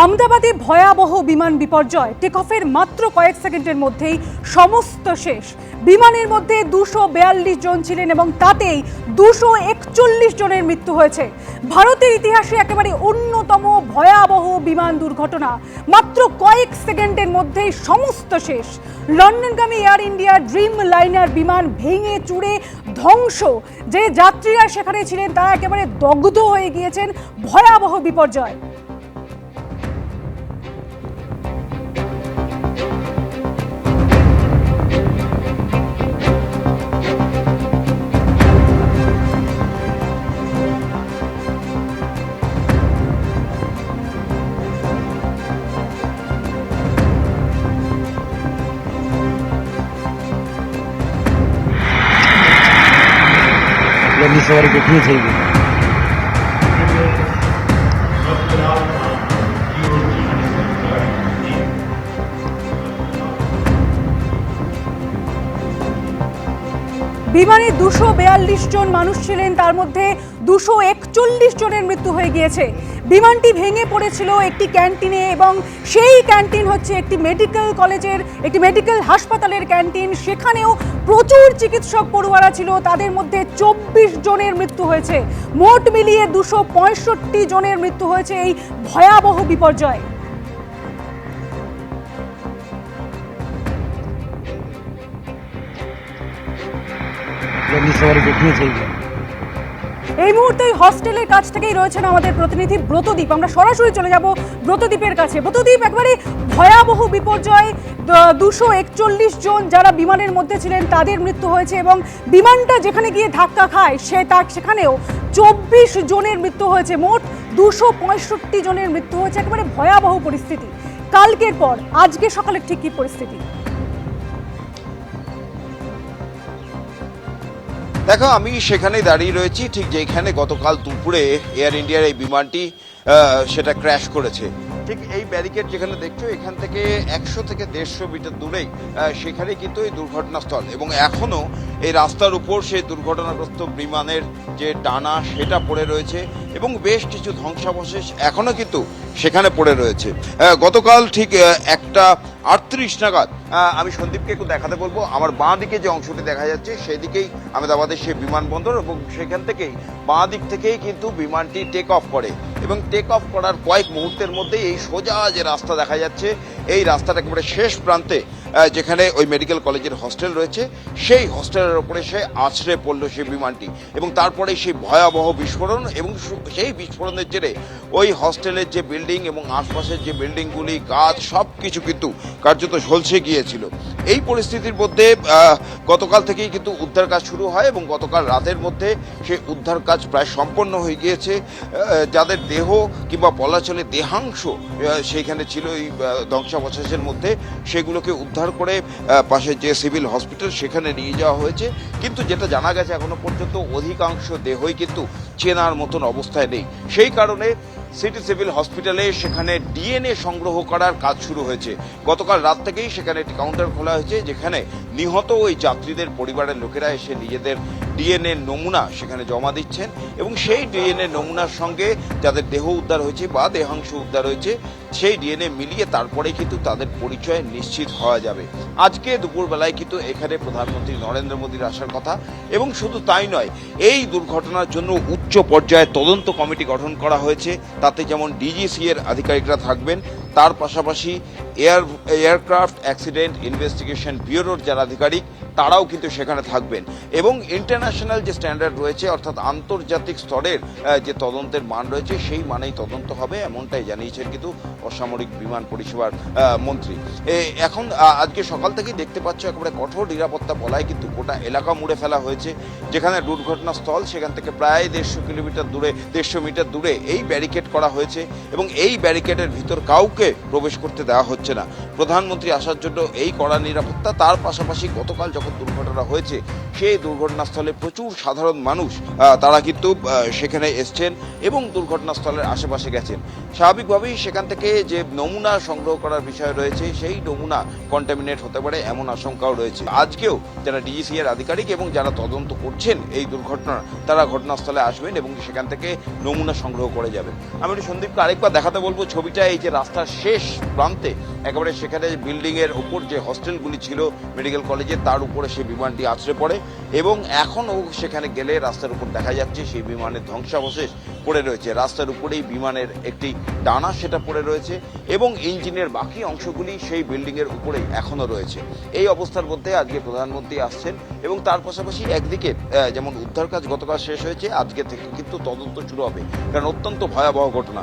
আমদাবাদে ভয়াবহ বিমান বিপর্যয়। টেকঅফের মাত্র কয়েক সেকেন্ডের মধ্যেই সমস্ত শেষ। বিমানের মধ্যে দুশো বেয়াল্লিশ জন ছিলেন এবং তাতেই দুশো একচল্লিশ জনের মৃত্যু হয়েছে। ভারতের ইতিহাসে একেবারে অন্যতম ভয়াবহ বিমান দুর্ঘটনা। মাত্র কয়েক সেকেন্ডের মধ্যেই সমস্ত শেষ। লন্ডনগামী এয়ার ইন্ডিয়া ড্রিম লাইনার বিমান ভেঙে চুড়ে ধ্বংস। যে যাত্রীরা সেখানে ছিলেন, তারা একেবারে দগ্ধ হয়ে গিয়েছেন ভয়াবহ বিপর্যয়। જેમની સવારી કેટલી થઈ ગઈ বিমানে দুশো বেয়াল্লিশ জন মানুষ ছিলেন, তার মধ্যে দুশো একচল্লিশ জনের মৃত্যু হয়ে গিয়েছে। বিমানটি ভেঙে পড়েছিল একটি ক্যান্টিনে এবং সেই ক্যান্টিন হচ্ছে একটি মেডিকেল কলেজের, একটি মেডিকেল হাসপাতালের ক্যান্টিন। সেখানেও প্রচুর চিকিৎসক পড়ুয়ারা ছিল, তাদের মধ্যে চব্বিশ জনের মৃত্যু হয়েছে। মোট মিলিয়ে দুশো পঁয়ষট্টি জনের মৃত্যু হয়েছে এই ভয়াবহ বিপর্যয়। এই মুহূর্তে ওই হস্টেলের কাছ থেকেই রয়েছেন আমাদের প্রতিনিধি ব্রতদীপ। আমরা সরাসরি চলে যাব ব্রতদীপের কাছে। ব্রতদীপ, একবারে ভয়াবহ বিপর্যয় দুশো একচল্লিশ জন যারা বিমানের মধ্যে ছিলেন, তাদের মৃত্যু হয়েছে এবং বিমানটা যেখানে গিয়ে ধাক্কা খায়, সে তার সেখানেও চব্বিশ জনের মৃত্যু হয়েছে। মোট দুশো পঁয়ষট্টি জনের মৃত্যু হয়েছে। একেবারে ভয়াবহ পরিস্থিতি। কালকের পর, আজকে সকালের ঠিক কী পরিস্থিতি? দেখো, আমি সেখানে দাঁড়িয়ে রয়েছি, ঠিক যেখানে গতকাল দুপুরে এয়ার ইন্ডিয়ার এই বিমানটি সেটা ক্র্যাশ করেছে। ঠিক এই ব্যারিকেড যেখানে দেখছ, এখান থেকে একশো থেকে দেড়শো মিটার দূরেই সেখানে কিন্তু এই দুর্ঘটনাস্থল। এবং এখনও এই রাস্তার উপর সেই দুর্ঘটনাগ্রস্ত বিমানের যে ডানা, সেটা পড়ে রয়েছে এবং বেশ কিছু ধ্বংসাবশেষ এখনও কিন্তু সেখানে পড়ে রয়েছে। গতকাল ঠিক একটা আটত্রিশ নাগাদ আমি সন্দীপকে একটু দেখাতে বলব। আমার বাঁ দিকে যে অংশটি দেখা যাচ্ছে, সেদিকেই আহমেদাবাদের সেই বিমানবন্দর এবং সেখান থেকেই বাঁ দিক থেকেই কিন্তু বিমানটি টেক অফ করে। এবং টেক অফ করার কয়েক মুহূর্তের মধ্যেই এই সোজা যে রাস্তা দেখা যাচ্ছে, এই রাস্তাটা একেবারে শেষ প্রান্তে যেখানে ওই মেডিকেল কলেজের হস্টেল রয়েছে, সেই হস্টেলের ওপরে সে আছড়ে পড়ল সেই বিমানটি এবং তারপরে সেই ভয়াবহ বিস্ফোরণ এবং সেই বিস্ফোরণের জেরে ওই হস্টেলের যে বিল্ডিং এবং আশপাশের যে বিল্ডিংগুলি, গাছ সব কিছু কিন্তু কার্যত ঝলসে গিয়েছিল। এই পরিস্থিতির মধ্যে গতকাল থেকেই কিন্তু উদ্ধার কাজ শুরু হয় এবং গতকাল রাতের মধ্যে সেই উদ্ধার কাজ প্রায় সম্পন্ন হয়ে গিয়েছে। যাদের দেহ কিংবা বলা চলে দেহাংশ সেইখানে ছিল এই ধ্বংসাবশেষের মধ্যে, সেগুলোকে উদ্ধার করে পাশে যে সিভিল হসপিটাল সেখানে নিয়ে যাওয়া হয়েছে। কিন্তু যেটা জানা গেছে এখনও পর্যন্ত, অধিকাংশ দেহই কিন্তু চেনার মতন অবস্থায় নেই। সেই কারণে সিটি সিভিল হসপিটালে সেখানে ডিএনএ সংগ্রহ করার কাজ শুরু হয়েছে। গতকাল রাত থেকেই সেখানে একটি কাউন্টার খোলা হয়েছে, যেখানে নিহত ওই যাত্রীদের পরিবারের লোকেরা এসে নিজেদের ডিএনএ নমুনা সেখানে জমা দিচ্ছেন এবং সেই ডিএনএ নমুনার সঙ্গে যাদের দেহ উদ্ধার হয়েছে বা দেহাংশ উদ্ধার হয়েছে, সেই ডিএনএ মিলিয়ে তারপরে কিন্তু তাদের পরিচয় নিশ্চিত হওয়া যাবে। আজকে দুপুরবেলায় কিন্তু এখানে প্রধানমন্ত্রী নরেন্দ্র মোদীর আসার কথা এবং শুধু তাই নয়, এই দুর্ঘটনার জন্য উচ্চ পর্যায়ে তদন্ত কমিটি গঠন করা হয়েছে। তাতে যেমন ডিজিসি এর আধিকারিকরা থাকবেন তার পাশাপাশি এয়ার এয়ারক্রাফট অ্যাক্সিডেন্ট ইনভেস্টিগেশন ব্যুরোর যারা আধিকারিক তারাও কিন্তু সেখানে থাকবেন। এবং ইন্টারন্যাশনাল যে স্ট্যান্ডার্ড রয়েছে, অর্থাৎ আন্তর্জাতিক স্তরের যে তদন্তের মান রয়েছে, সেই মানেই তদন্ত হবে, এমনটাই জানিয়েছেন কিন্তু অসামরিক বিমান পরিষেবার মন্ত্রী। এখন আজকে সকাল থেকেই দেখতে পাচ্ছ, একেবারে কঠোর নিরাপত্তা বলায় কিন্তু গোটা এলাকা মুড়ে ফেলা হয়েছে, যেখানে দুর্ঘটনাস্থল, সেখান থেকে প্রায় দেড়শো কিলোমিটার দূরে, দেড়শো মিটার দূরে এই ব্যারিকেড করা হয়েছে এবং এই ব্যারিকেডের ভিতর কাউকে প্রবেশ করতে দেওয়া হচ্ছে না। প্রধানমন্ত্রী আসার জন্য এই কড়া নিরাপত্তা, তার পাশাপাশি গতকাল যখন দুর্ঘটনা হয়েছে। সেই দুর্ঘটনাস্থলে প্রচুর সাধারণ মানুষ তারা কিন্তু সেখানে এসছেন এবং দুর্ঘটনাস্থলের আশেপাশে গেছেন। স্বাভাবিকভাবেই সেখান থেকে যে নমুনা সংগ্রহ করার বিষয় রয়েছে, সেই নমুনা কন্টামিনেট হতে পারে এমন আশঙ্কাও রয়েছে। আজকেও যারা ডিজিসি এর আধিকারিক এবং যারা তদন্ত করছেন এই দুর্ঘটনা তারা ঘটনাস্থলে আসবেন এবং সেখান থেকে নমুনা সংগ্রহ করে যাবেন। আমি সন্দীপকে আরেকবার দেখাতে বলব, ছবিটা এই যে রাস্তার শেষ প্রান্তে একেবারে সেখানে বিল্ডিং এর উপর যে হস্টেলগুলি ছিল মেডিকেল কলেজে, তার উপরে সেই বিমানটি আছড়ে পড়ে এবং এখনও সেখানে গেলে রাস্তার উপর দেখা যাচ্ছে সেই বিমানের ধ্বংসাবশেষ পড়ে রয়েছে। রাস্তার উপরেই বিমানের একটি ডানা সেটা পড়ে রয়েছে এবং ইঞ্জিনের বাকি অংশগুলি সেই বিল্ডিং এর উপরেই এখনও রয়েছে। এই অবস্থার মধ্যে আজকে প্রধানমন্ত্রী আসছেন এবং তার পাশাপাশি একদিকে যেমন উদ্ধার কাজ গতকাল শেষ হয়েছে, আজকে থেকে কিন্তু তদন্ত শুরু হবে। কারণ অত্যন্ত ভয়াবহ ঘটনা।